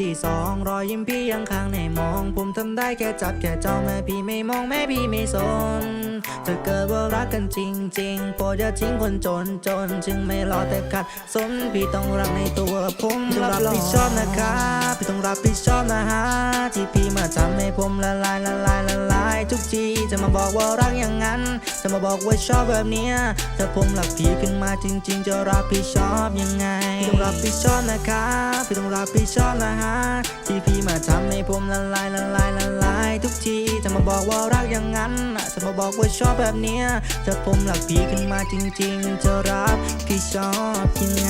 ที่สองรอยยิ้มพี่ยังค้างในมอง ผมทำได้แค่จับแค่จ้องแม่พี่ไม่มองแม่พี่ไม่สน ถ้าเกิดว่ารักกันจริงๆโปรดอย่าทิ้งคนจนจนจึงไม่รอแต่ขัดสนพี่ต้องรักในตัวผมรับผิดชอบนะครับพี่ต้องรับผิดชอบนะฮะที่พี่มาทำให้ผมละลายละลายละลายทุกทีจะมาบอกว่ารักอย่างนั้น จะมาบอกว่าชอบแบบเนี้ยถ้าผมรักพี่ขึ้นมาจริง ๆ จะรับผิดชอบยังไงพี่ต้องรับผิดชอบนะครับพี่ต้องรับผิดชอบนะฮะที่ บอกว่าชอบแบบเนี้ยถ้าผมรักพี่ขึ้นมาจริงๆ จะรับผิดชอบยังไง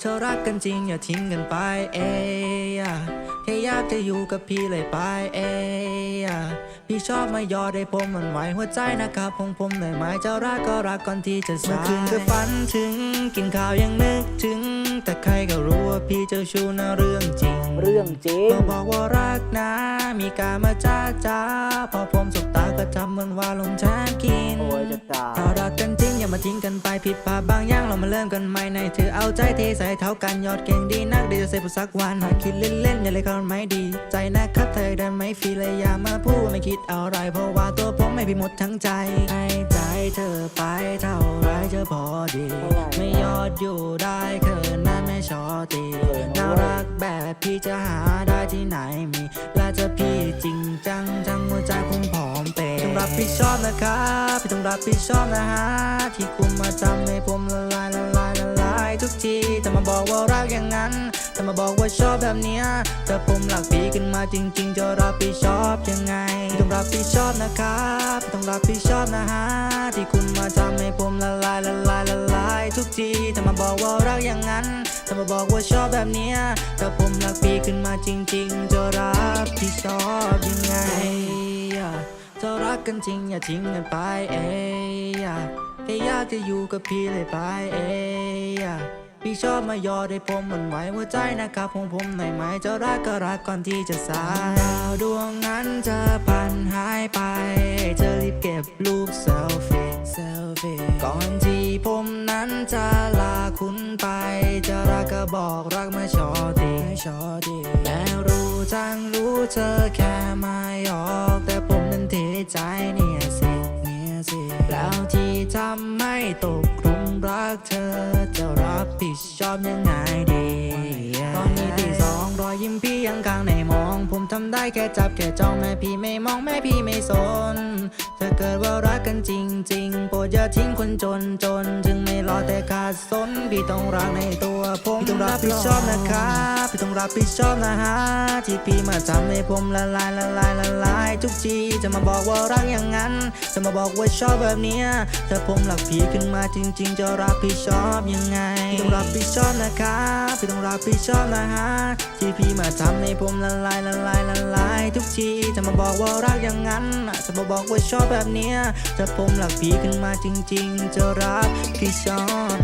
เธอรักกันจริงอย่าทิ้งกันไปเอยแค่อยากจะอยู่กับพี่เลยไปเอยพี่ชอบมายอดให้ผมมันไหวหัวใจนะครับของผมเลยไหมจะรักก็รักก่อนที่จะสายเมื่อคืนก็ฝันถึง กินข้าวยังนึกถึง แต่ใครก็รู้ว่าพี่เจ้าชู้นะเรื่องจริง เรื่องจริงก็บอกว่ารักนะ มีการมาจ้าจ้าพอผมสบตาก็ทำเหมือนว่าลมแทนกินโอ้ยจะตายถ้ารักกันจริง อย่ามาทิ้งกันไปผิดพลาดบางอย่างเรามาเริ่มกันใหม่ในเธอเอาใจเทใส่เท่ากันยอดเก่งดีนักเดี๋ยวจะเซฟสักวันหากคิดเล่นๆอย่าเลยเขาไม่ดี ใจนะครับเธอได้ไหมฟรีเลยอย่ามาพูดไม่คิดอะไรเพราะว่าตัวผมไม่พิหมดทั้งใจให้ใจเธอไปเท่าไรจะพอดี ไม่ยอดอยู่ได้เขินนั้นไม่ชอตีน่ารักแบบพี่จะหาได้ที่ไหนมีและจะพี่จริงจังจังหัวใจคงผอมเปต้องรับผิดชอบนะครับพี่ต้องรับผิดชอบนะฮะที่คุณมาทำให้ผมละลายละลายละลายทุกทีแต่มาบอกว่ารักอย่างนั้นแต่มาบอกว่าชอบแบบเนี้ยถ้าผมหลักพี่ขึ้นมาจริง ๆ จะรับผิดชอบยังไงต้องรับผิดชอบนะครับต้องรับผิดชอบนะฮะที่คุณมาทำให้ผมละลายละลายละลายทุกทีแต่มาบอกว่ารักอย่างนั้นแต่มาบอกว่าชอบแบบเนี้ยถ้าผมรักพี่ขึ้นมาจริง ๆ จะรับผิดชอบยังไงเธอรักกันจริงอย่าทิ้งกันไปเอย แค่อยากจะอยู่กับพี่เลยไปเอยพี่ชอบมายอดให้ผมมันไหวหัวใจนะครับของผมหน่อยไหมจะรักก็รักก่อนที่จะสายดาวดวงนั้นจะพันหายไป จะรีบเก็บรูปเซลฟี่เซลฟี่ก่อนที่ผมนั้นจะลาคุณไป จะรักก็บอกรักมาชอดีชอดีและรู้จังรู้เธอแค่ไม่ออก แต่ผมนั้นเทใจนี่ ตกหลุมรักเธอ จะรับผิดชอบยังไงดี ตอนนี้ตีสองรอยยิ้มพี่ยังกลางในมอง ผมทำได้แค่จับแค่จ้องแม่พี่ไม่มองแม่พี่ไม่สน ถ้าเกิดว่ารักกันจริง ๆ โปรดอย่าทิ้งคนจนจน จึงไม่รอแต่ขาดสนพี่ต้องรักในตัว ผมพี่ต้องรับผิดชอบนะครับพี่ต้องรับผิดชอบนะฮะที่พี่มาทำให้ผมละลายละลายละลายทุกทีจะมาบอกว่ารักอย่างนั้น จะมาบอกว่าชอบแบบเนี้ยถ้าผมรักพี่ขึ้นมาจริง ๆ จะรับผิดชอบยังไงพี่ต้องรับผิดชอบนะครับพี่ต้องรับผิดชอบนะฮะที่พี่มาทำให้ผมละลายละลายละลายทุกทีจะมาบอกว่ารักอย่างนั้นจะมาบอกว่าชอบแบบเนี้ยถ้าผมรักพี่ขึ้นมาจริง ๆ จะรับผิดชอบ